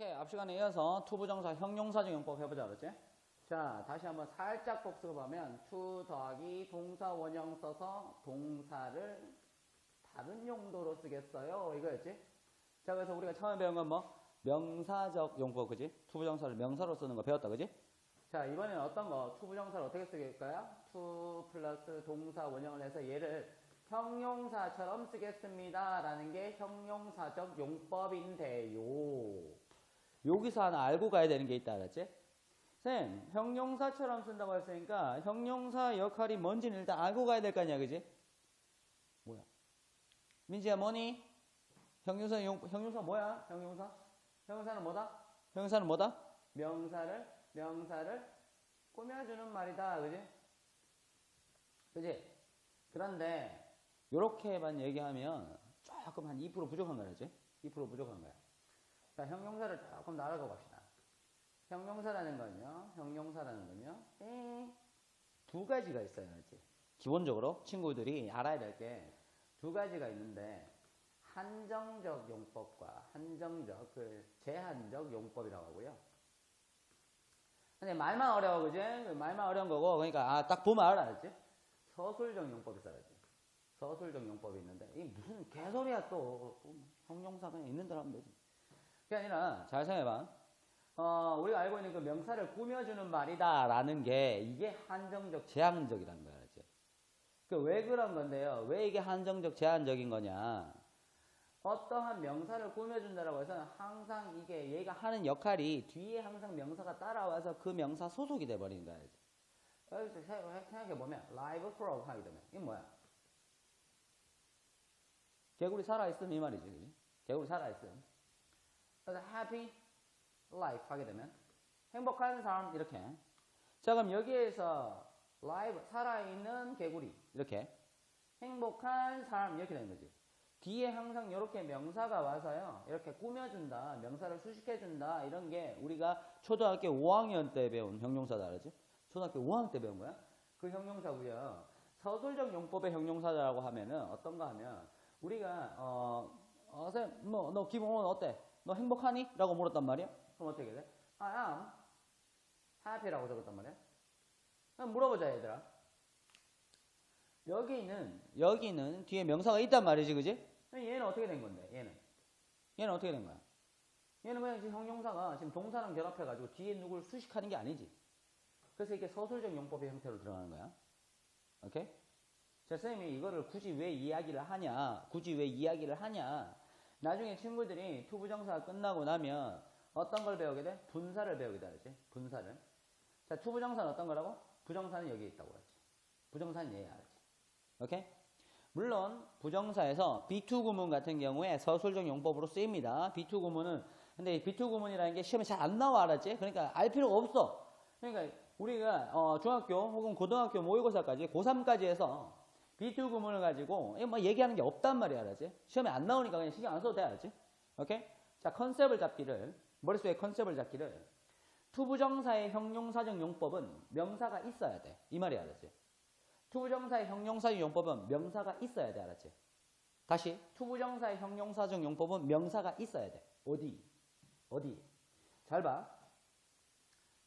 오케이, 앞 시간에 이어서 투부정사 형용사적 용법 해보자, 그랬지? 자, 다시 한번 살짝 복습하면 투 더하기 동사 원형 써서 동사를 다른 용도로 쓰겠어요. 이거였지? 자, 그래서 우리가 처음에 배운 건 뭐? 명사적 용법, 그지? 투부정사를 명사로 쓰는 거 배웠다, 그지? 자, 이번에는 어떤 거? 투부정사를 어떻게 쓰겠까요? 투 플러스 동사 원형을 해서 얘를 형용사처럼 쓰겠습니다. 라는 게 형용사적 용법인데요. 여기서 하나 알고 가야 되는 게 있다, 알았지? 쌤, 형용사처럼 쓴다고 했으니까 형용사 역할이 뭔지는 일단 알고 가야 될 거 아니야, 그지? 뭐야? 민지야, 뭐니? 형용사, 용, 형용사 뭐야? 형용사? 형용사는 뭐다? 형용사는 뭐다? 명사를, 명사를 꾸며주는 말이다, 그지? 그지? 그런데, 요렇게만 얘기하면 조금 한 2% 부족한 거지? 2% 부족한 거야. 자, 형용사를 조금 더 알아가 봅시다. 형용사라는 건요, 형용사라는 건요, 에, 두 가지가 있어요, 알지? 기본적으로 친구들이 알아야 될 게 두 가지가 있는데, 한정적 용법과 한정적, 그, 제한적 용법이라고 하고요. 근데 말만 어려워, 그지? 그 말만 어려운 거고, 그러니까, 아, 딱 보면 알아, 알지? 서술적 용법이 있어야지. 서술적 용법이 있는데, 이 무슨 개소리야, 또. 또 형용사 그냥 있는 대로 하면 되지. 그게 아니라, 잘 생각해봐. 어, 우리가 알고 있는 그 명사를 꾸며주는 말이다라는 게 이게 한정적, 제한적이라는 거야, 알지? 그왜 그런 건데요? 왜 이게 한정적, 제한적인 거냐? 어떠한 명사를 꾸며준다라고 해서는 항상 이게 얘가 하는 역할이 뒤에 항상 명사가 따라와서 그 명사 소속이 돼버리는 거야? 여기서 생각해보면, live frog 하게 되면, 이게 뭐야? 개구리 살아있음 이 말이지? 개구리 살아있음. 그래서 happy life 하게 되면 행복한 사람 이렇게. 자 그럼 여기에서 live 살아있는 개구리 이렇게 행복한 사람 이렇게 되는 거지. 뒤에 항상 이렇게 명사가 와서요. 이렇게 꾸며준다 명사를 수식해준다 이런 게 우리가 초등학교 5학년 때 배운 형용사다 알지? 초등학교 5학년 때 배운 거야? 그 형용사고요. 서술적 용법의 형용사라고 하면은 어떤가 하면 우리가 어, 어, 쌤, 뭐, 너 기분 어때? 너 행복하니? 라고 물었단 말이야? 그럼 어떻게 돼? I am happy라고 적었단 말이야? 그럼 물어보자, 얘들아. 여기는, 여기는 뒤에 명사가 있단 말이지, 그지? 얘는 어떻게 된 건데, 얘는? 얘는 어떻게 된 거야? 얘는 그냥 지금 형용사가 지금 동사랑 결합해가지고 뒤에 누굴 수식하는 게 아니지. 그래서 이게 서술적 용법의 형태로 들어가는 거야. 오케이? 자, 선생님이 이거를 굳이 왜 이야기를 하냐, 굳이 왜 이야기를 하냐, 나중에 친구들이 투부정사가 끝나고 나면 어떤 걸 배우게 돼? 분사를 배우게 되지. 분사를. 자, 투부정사는 어떤 거라고? 부정사는 여기 있다고 그랬지. 부정사는 얘야, 알지? 오케이? 물론 부정사에서 B2 구문 같은 경우에 서술적 용법으로 쓰입니다. B2 구문은 근데 이 B2 구문이라는 게 시험에 잘 안 나와 알았지? 그러니까 알 필요가 없어. 그러니까 우리가 어, 중학교 혹은 고등학교 모의고사까지 고3까지 해서 B2 구문을 가지고 뭐 얘기하는 게 없단 말이야, 알았지? 시험에 안 나오니까 그냥 신경 안 써도 돼, 알았지? 오케이? 자, 컨셉을 잡기를 머릿속에 컨셉을 잡기를 투부정사의 형용사적 용법은 명사가 있어야 돼. 이 말이 알았지? 투부정사의 형용사적 용법은 명사가 있어야 돼, 알았지? 다시 투부정사의 형용사적 용법은 명사가 있어야 돼. 어디? 어디? 잘 봐.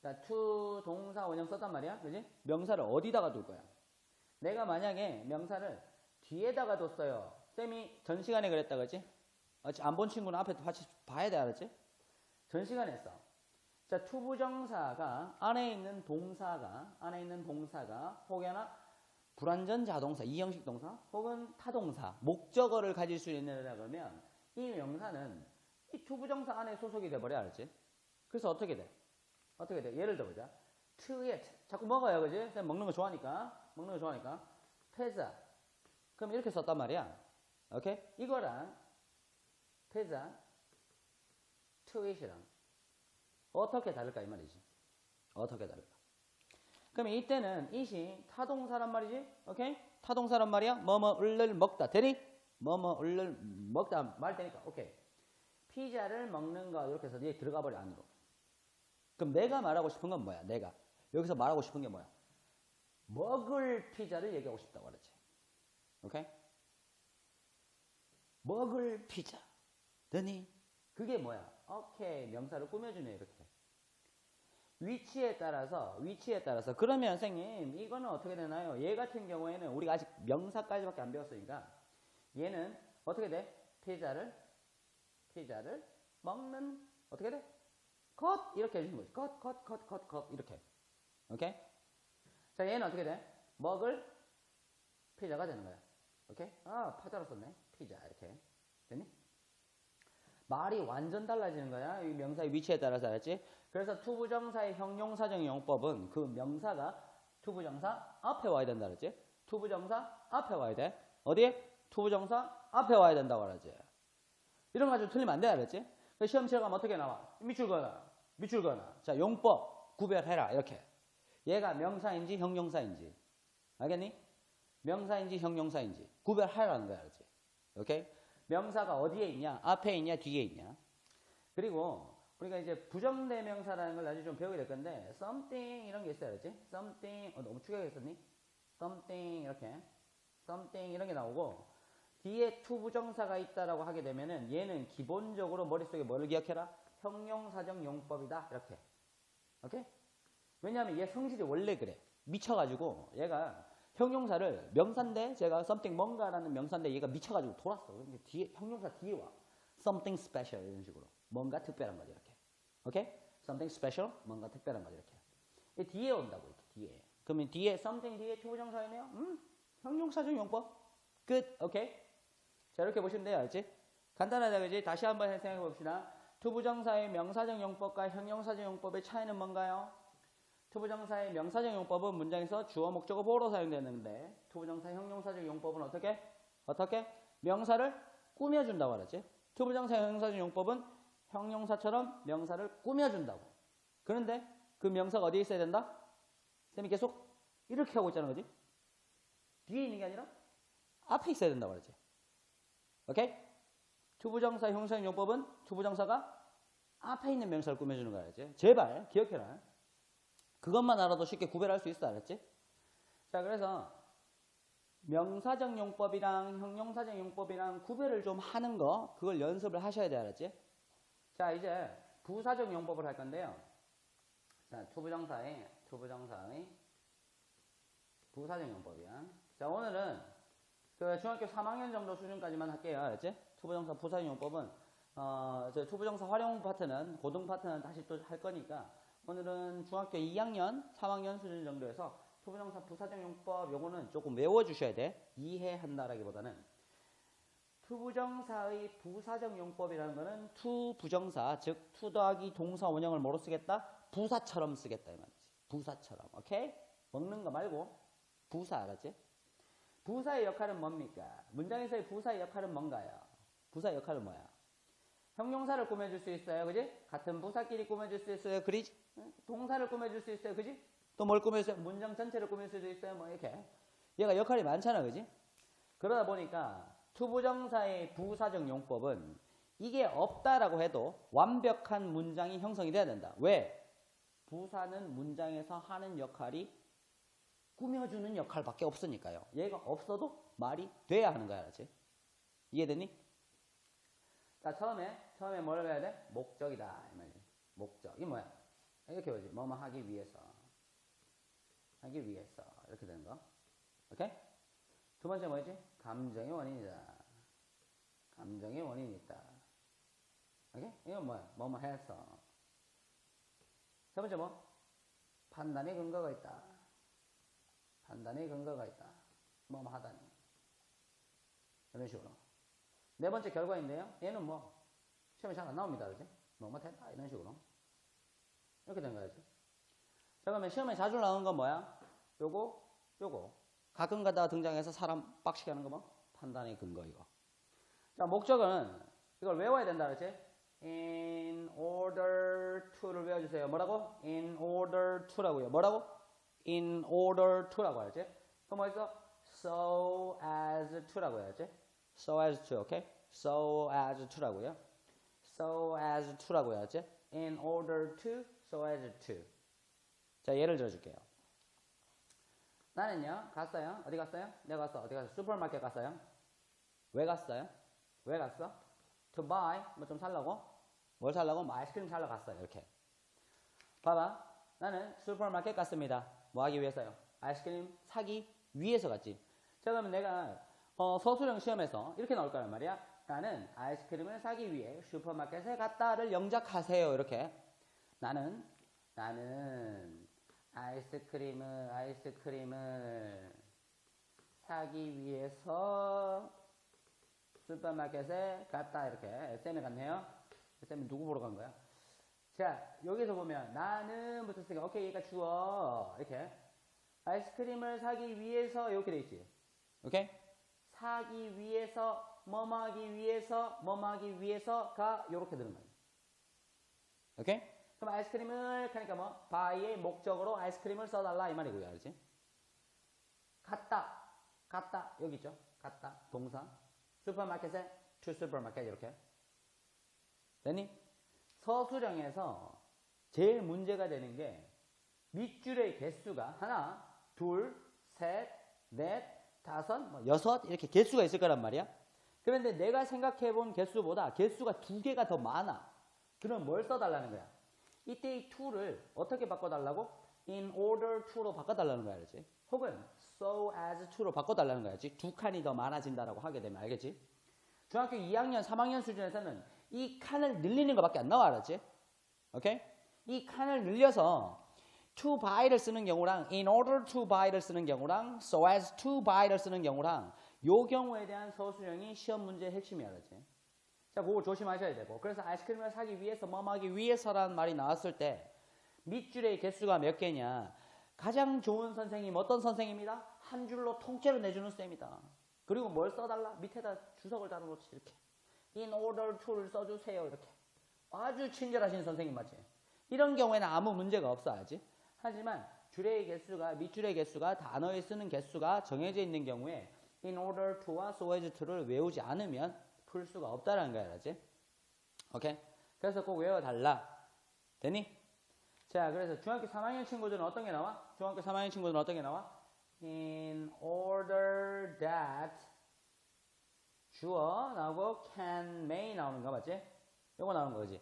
자, 투 동사 원형 썼단 말이야, 그지? 명사를 어디다가 둘 거야? 내가 만약에 명사를 뒤에다가 뒀어요. 쌤이 전 시간에 그랬다, 그지? 안 본 친구는 앞에 같이 봐야 돼, 알았지? 전 시간에 했어. 자, 투부정사가 안에 있는 동사가, 안에 있는 동사가 혹여나 불완전 자동사, 이형식 동사, 혹은 타동사, 목적어를 가질 수 있느냐 그러면 이 명사는 이 투부정사 안에 소속이 돼버려, 알았지? 그래서 어떻게 돼? 어떻게 돼? 예를 들어보자. 트에 자꾸 먹어요, 그지? 쌤 먹는 거 좋아하니까, 먹는 거 좋아하니까. 페자. 그럼 이렇게 썼단 말이야. 오케이? 이거랑 페자, 트윗이랑 어떻게 다를까 이 말이지. 어떻게 다를까? 그럼 이때는 it이 타동사란 말이지. 오케이? 타동사란 말이야. 뭐뭐 을를 먹다. 되니? 뭐뭐 을를 먹다 말 되니까. 오케이. 피자를 먹는 거 이렇게 해서 얘 들어가 버려 안으로. 그럼 내가 말하고 싶은 건 뭐야? 내가 여기서 말하고 싶은 게 뭐야? 먹을 피자를 얘기하고 싶다고 그랬지. 오케이? 먹을 피자. 되니? 그게 뭐야? 오케이 명사를 꾸며주네 이렇게. 위치에 따라서 위치에 따라서 그러면 선생님 이거는 어떻게 되나요? 얘 같은 경우에는 우리가 아직 명사까지밖에 안 배웠으니까 얘는 어떻게 돼? 피자를 피자를 먹는 어떻게 돼? 컷 이렇게 해주는 거지. 컷 컷 컷 컷 컷 이렇게. 오케이? 자 얘는 어떻게 돼? 먹을 피자가 되는 거야. 오케이? 아 파자로 썼네. 피자 이렇게 됐니? 말이 완전 달라지는 거야. 이 명사의 위치에 따라서 알았지? 그래서 투부정사의 형용사적 용법은 그 명사가 투부정사 앞에 와야 된다 그랬지? 투부정사 앞에 와야 돼. 어디에? 투부정사 앞에 와야 된다고 그러지. 이런 거 가지고 틀리면 안 돼, 알았지? 그 시험 치러 가면 어떻게 나와? 미출거나, 미출거나. 자, 용법 구별해라, 이렇게. 얘가 명사인지 형용사인지. 알겠니? 명사인지 형용사인지 구별하라는 거야, 알았지? 오케이? 명사가 어디에 있냐? 앞에 있냐? 뒤에 있냐? 그리고 우리가 이제 부정대명사라는 걸 나중에 좀 배우게 될 건데 something 이런 게 있어야 알지? something 어, 너무 축약했었니? something 이렇게 something 이런 게 나오고 뒤에 to 부정사가 있다라고 하게 되면은 얘는 기본적으로 머릿속에 뭐를 기억해라? 형용사적 용법이다 이렇게 오케이? 왜냐하면 얘 성질이 원래 그래. 미쳐가지고 얘가 형용사를 명사인데 제가 something 뭔가라는 명사인데 얘가 미쳐가지고 돌았어. 근데 뒤에 형용사 뒤에 와. something special 이런 식으로. 뭔가 특별한 거지 이렇게. 오케이? something special 뭔가 특별한 거지 이렇게. 이 뒤에 온다고 이렇게 뒤에. 그러면 뒤에 something 뒤에 투부정사이네요? 음? 형용사적 용법? 끝 오케이 자 이렇게 보시면 돼요 알지? 간단하다 그지? 다시 한번 생각해 봅시다. 투부정사의 명사적 용법과 형용사적 용법의 차이는 뭔가요? 투부정사의 명사적 용법은 문장에서 주어 목적어 보호로 사용되는데 투부정사 형용사적 용법은 어떻게? 어떻게? 명사를 꾸며준다고 하지. 투부정사 형용사적 용법은 형용사처럼 명사를 꾸며준다고. 그런데 그 명사가 어디에 있어야 된다? 쌤이 계속 이렇게 하고 있잖아, 그지? 뒤에 있는 게 아니라 앞에 있어야 된다고 그러지. 오케이? 투부정사 형용사적 용법은 투부정사가 앞에 있는 명사를 꾸며주는 거야? 제발 기억해라. 그것만 알아도 쉽게 구별할 수 있어, 알았지? 자, 그래서 명사적 용법이랑 형용사적 용법이랑 구별을 좀 하는 거, 그걸 연습을 하셔야 돼, 알았지? 자, 이제 부사적 용법을 할 건데요. 자, 투부정사의, 투부정사의 부사적 용법이야. 자, 오늘은 그 중학교 3학년 정도 수준까지만 할게요, 알았지? 투부정사 부사적 용법은, 어, 저 투부정사 활용 파트는, 고등 파트는 다시 또 할 거니까, 오늘은 중학교 2학년, 3학년 수준 정도에서 투부정사 부사적 용법 요거는 조금 외워주셔야 돼. 이해한다라기보다는 투부정사의 부사적 용법이라는 거는 투 부정사 즉 투 더하기 동사 원형을 뭐로 쓰겠다? 부사처럼 쓰겠다 이 말이지. 부사처럼. 오케이? 먹는 거 말고 부사 알았지? 부사의 역할은 뭡니까? 문장에서의 부사의 역할은 뭔가요? 부사의 역할은 뭐야? 형용사를 꾸며줄 수 있어요, 그지? 같은 부사끼리 꾸며줄 수 있어요, 그리지? 동사를 꾸며줄 수 있어요, 그지? 또 뭘 꾸며줄 수 있어요? 문장 전체를 꾸밀 수도 있어요, 뭐 이렇게. 얘가 역할이 많잖아, 그지? 그러다 보니까 투부정사의 부사적 용법은 이게 없다라고 해도 완벽한 문장이 형성이 돼야 된다. 왜? 부사는 문장에서 하는 역할이 꾸며주는 역할밖에 없으니까요. 얘가 없어도 말이 돼야 하는 거야, 알았지? 이해됐니? 자, 처음에, 처음에 뭘 해야 돼? 목적이다. 이 말이지. 목적. 이게 뭐야? 이렇게 보지. 뭐뭐 하기 위해서. 하기 위해서. 이렇게 되는 거. 오케이? 두 번째 뭐였지? 감정의 원인이다. 감정의 원인이 있다. 오케이? 이건 뭐야? 뭐뭐 해서. 세 번째 뭐? 판단의 근거가 있다. 판단의 근거가 있다. 뭐뭐 하다니. 이런 식으로. 네 번째 결과인데요. 얘는 뭐 시험에 잘 안 나옵니다. 그지? 뭐뭐 됐다. 이런 식으로. 이렇게 된 거야지. 자, 그러면 시험에 자주 나오는 건 뭐야? 요거, 요거. 가끔 가다가 등장해서 사람 빡시게 하는 거 뭐? 판단의 근거 이거. 자, 목적은 이걸 외워야 된다. 그렇지? in order to를 외워주세요. 뭐라고? in order to라고요. 뭐라고? in order to라고 하지. 그럼 뭐 있어? so as to라고 해야지. So as to, 오케이? so as to라고요. so as to라고 해야지. in order to, so as to. 자, 예를 들어줄게요. 나는요, 갔어요. 어디 갔어요? 내가 갔어. 어디 갔어? 슈퍼마켓 갔어요. 왜 갔어요? 왜 갔어? To buy, 뭐 좀 살라고? 뭘 살라고? 뭐 아이스크림 사러 갔어요. 이렇게. 봐봐. 나는 슈퍼마켓 갔습니다. 뭐 하기 위해서요? 아이스크림 사기 위해서 갔지. 자, 그러면 내가 어, 서술형 시험에서 이렇게 나올 거란 말이야. 나는 아이스크림을 사기 위해 슈퍼마켓에 갔다를 영작하세요. 이렇게. 나는 나는 아이스크림을 아이스크림을 사기 위해서 슈퍼마켓에 갔다 이렇게 SM에 갔네요. SM이 누구 보러 간 거야? 자 여기서 보면 나는 붙었으니까 오케이 얘가 주어 이렇게 아이스크림을 사기 위해서 이렇게 돼 있지. 오케이? 사기 위해서 뭐하기 위해서 뭐하기 위해서가 이렇게 되는 거야. 오케이? 그럼 아이스크림을 하니까 뭐 바이의 목적으로 아이스크림을 써달라 이 말이고요, 알지? 갔다, 갔다 여기 있죠? 갔다 동사 슈퍼마켓에 to 슈퍼마켓 이렇게 됐니? 서술형에서 제일 문제가 되는 게 밑줄의 개수가 하나, 둘, 셋, 넷, 다섯, 뭐 여섯 이렇게 개수가 있을 거란 말이야. 그런데 내가 생각해 본 개수보다 개수가 두 개가 더 많아. 그럼 뭘 써달라는 거야? 이때 이 to를 어떻게 바꿔달라고? in order to로 바꿔달라는 거야, 알지? 혹은 so as to로 바꿔달라는 거야지. 두 칸이 더 많아진다라고 하게 되면 알겠지? 중학교 2학년, 3학년 수준에서는 이 칸을 늘리는 것밖에 안 나와, 알았지? 오케이? 이 칸을 늘려서 to buy를 쓰는 경우랑 in order to buy를 쓰는 경우랑 so as to buy를 쓰는 경우랑 요 경우에 대한 서술형이 시험 문제의 핵심이야, 알았지? 자, 그거 조심하셔야 되고. 그래서 아이스크림을 사기 위해서, 뭐 하기 위해서라는 말이 나왔을 때 밑줄의 개수가 몇 개냐? 가장 좋은 선생님 어떤 선생님이다? 한 줄로 통째로 내주는 쌤이다. 그리고 뭘 써달라? 밑에다 주석을 달아놓지 이렇게. in order to를 써주세요 이렇게. 아주 친절하신 선생님 맞지? 이런 경우에는 아무 문제가 없어 알지? 하지만 줄의 개수가 밑줄의 개수가 단어에 쓰는 개수가 정해져 있는 경우에 in order to와 so as to를 외우지 않으면 풀 수가 없다라는 거야, 알지? 오케이? 그래서 꼭 외워달라. 되니? 자, 그래서 중학교 3학년 친구들은 어떤 게 나와? 중학교 3학년 친구들은 어떤 게 나와? In order that 주어 나오고 can, may 나오는 거 맞지? 요거 나오는 거지.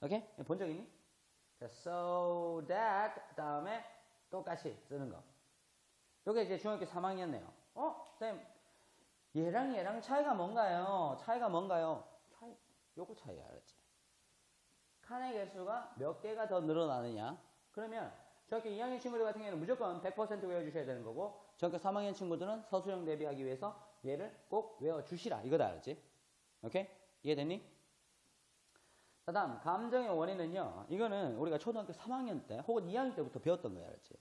오케이? 본 적 있니? 자, so that 다음에 똑같이 쓰는 거. 요게 이제 중학교 3학년네요. 어? 쌤, 얘랑 얘랑 차이가 뭔가요? 차이가 뭔가요? 차이, 요거 차이 알았지? 칸의 개수가 몇 개가 더 늘어나느냐? 그러면 중학교 2학년 친구들 같은 경우는 무조건 100% 외워주셔야 되는 거고 중학교 3학년 친구들은 서술형 대비하기 위해서 얘를 꼭 외워주시라 이거다 알았지? 오케이? 이해됐니? 자 다음 감정의 원인은요 이거는 우리가 초등학교 3학년 때 혹은 2학년 때부터 배웠던 거야 알았지?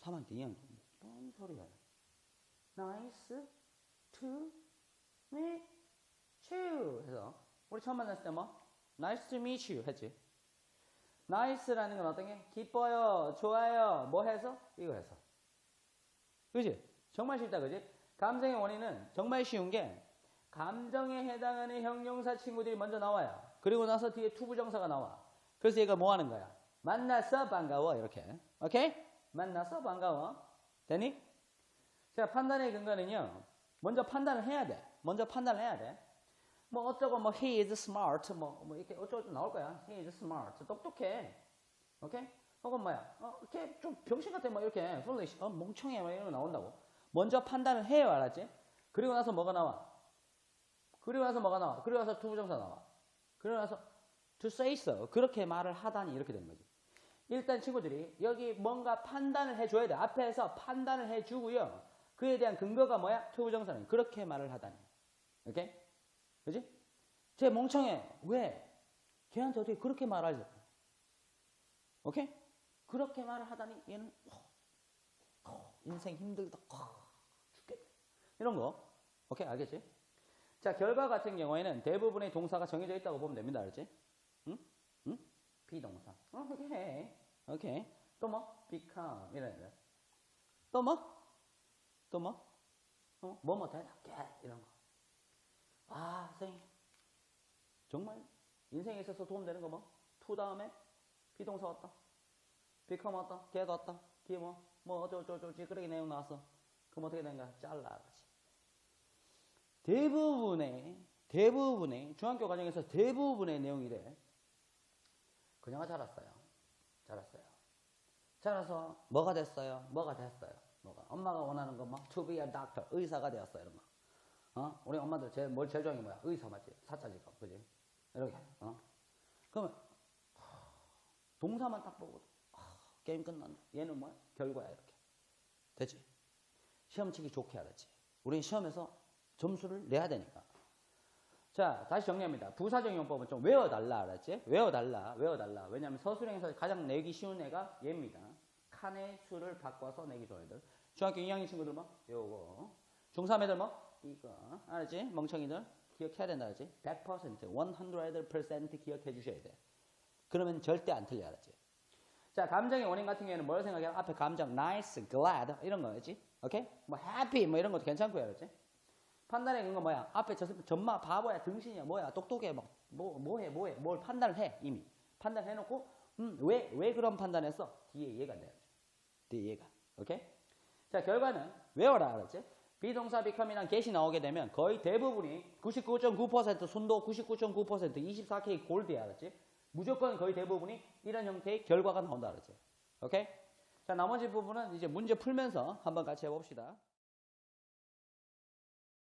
3학년 때 2학년 때뭔 소리야 nice to meet you 해서 우리 처음 만났을 때 뭐? nice to meet you 했지 nice라는 건 어떤 게? 기뻐요, 좋아요, 뭐 해서? 이거 해서. 그지? 정말 쉽다, 그지? 감정의 원인은 정말 쉬운 게 감정에 해당하는 형용사 친구들이 먼저 나와요. 그리고 나서 뒤에 투부정사가 나와. 그래서 얘가 뭐 하는 거야? 만나서 반가워, 이렇게. 오케이? 만나서 반가워. 되니? 자, 판단의 근거는요. 먼저 판단을 해야 돼. 먼저 판단을 해야 돼. 뭐 어쩌고 뭐 he is smart 뭐, 뭐 이렇게 어쩌고 나올 거야. he is smart. 똑똑해. 오케이? 혹은 뭐야? 어, 이렇게 좀 병신 같아. 뭐 이렇게 foolish. 어, 멍청해. 뭐 이런 거 나온다고. 먼저 판단을 해요. 알았지? 그리고 나서 뭐가 나와? 그리고 나서 뭐가 나와? 그리고 나서 투부정사 나와. 그리고 나서 to say so. 그렇게 말을 하다니 이렇게 되는 거지. 일단 친구들이 여기 뭔가 판단을 해줘야 돼. 앞에서 판단을 해주고요. 그에 대한 근거가 뭐야? 투부정사는 그렇게 말을 하다니. 오케이? 그지? 쟤 멍청해. 왜? 걔한테 어떻게 그렇게 말하지? 오케이? 그렇게 말을 하다니 얘는 어, 어, 인생 힘들다. 어, 죽겠다. 이런 거. 오케이? 알겠지? 자, 결과 같은 경우에는 대부분의 동사가 정해져 있다고 보면 됩니다. 알지? 응? 응? 비동사. 어, 오케이. 오케이. 또 뭐? become. 이런 거. 또 뭐? 또 뭐? 어? 뭐뭐 되나? get. 이런 거. 아, 선생님. 정말 인생에 있어서 도움되는 거 뭐? to 다음에 비동사 왔다. become 왔다. get 왔다. 뒤에 뭐? 뭐 어쩌고저쩌고 찌끄러기 내용 나왔어. 그럼 어떻게 되는가? 잘라. 그지 대부분의, 대부분의 중학교 과정에서 대부분의 내용이 래 그녀가 자랐어요. 자랐어요. 자라서 뭐가 됐어요? 뭐가 됐어요? 뭐가 엄마가 원하는 거막 to be a doctor 의사가 되었어 이런 거. 어? 우리 엄마들 제일 뭘 제일 좋아하는 게 뭐야? 의사 맞지? 사자지가 그지? 이렇게 어? 그러면 동사만 딱 보고 아, 게임 끝났네. 얘는 뭐야? 결과야 이렇게. 되지? 시험 치기 좋게 알았지. 우리는 시험에서 점수를 내야 되니까. 자, 다시 정리합니다. 부사적용법은 좀 외워달라 알았지? 외워달라, 외워달라. 왜냐하면 서술형에서 가장 내기 쉬운 애가 얘입니다. 칸의 수를 바꿔서 내기 좋은 애들. 중학교 2학년 친구들 뭐? 요거. 중3 애들 뭐? 이거. 알았지? 멍청이들. 기억해야 된다 알았지? 100%, 100% 기억해 주셔야 돼. 그러면 절대 안 틀려 알았지? 자, 감정의 원인 같은 경우에는 뭘 생각해? 앞에 감정, nice, glad 이런 거였지? 오케이? 뭐 happy 뭐 이런 것도 괜찮고요, 알았지? 판단의 근거 뭐야? 앞에 저 전마 바보야, 등신이야, 뭐야, 똑똑해, 뭐, 뭐, 뭐해, 뭐해, 뭘 판단을 해 이미 판단해놓고, 음, 왜, 왜 그런 판단했어? 뒤에 이해가 돼야죠. 뒤에 이해가, 오케이? 자, 결과는 외워라, 알았지? 비동사 become이란 get이 나오게 되면 거의 대부분이 99.9% 순도 99.9% 24K 골드야, 알았지? 무조건 거의 대부분이 이런 형태의 결과가 나온다, 알았지? 오케이? 자, 나머지 부분은 이제 문제 풀면서 한번 같이 해봅시다.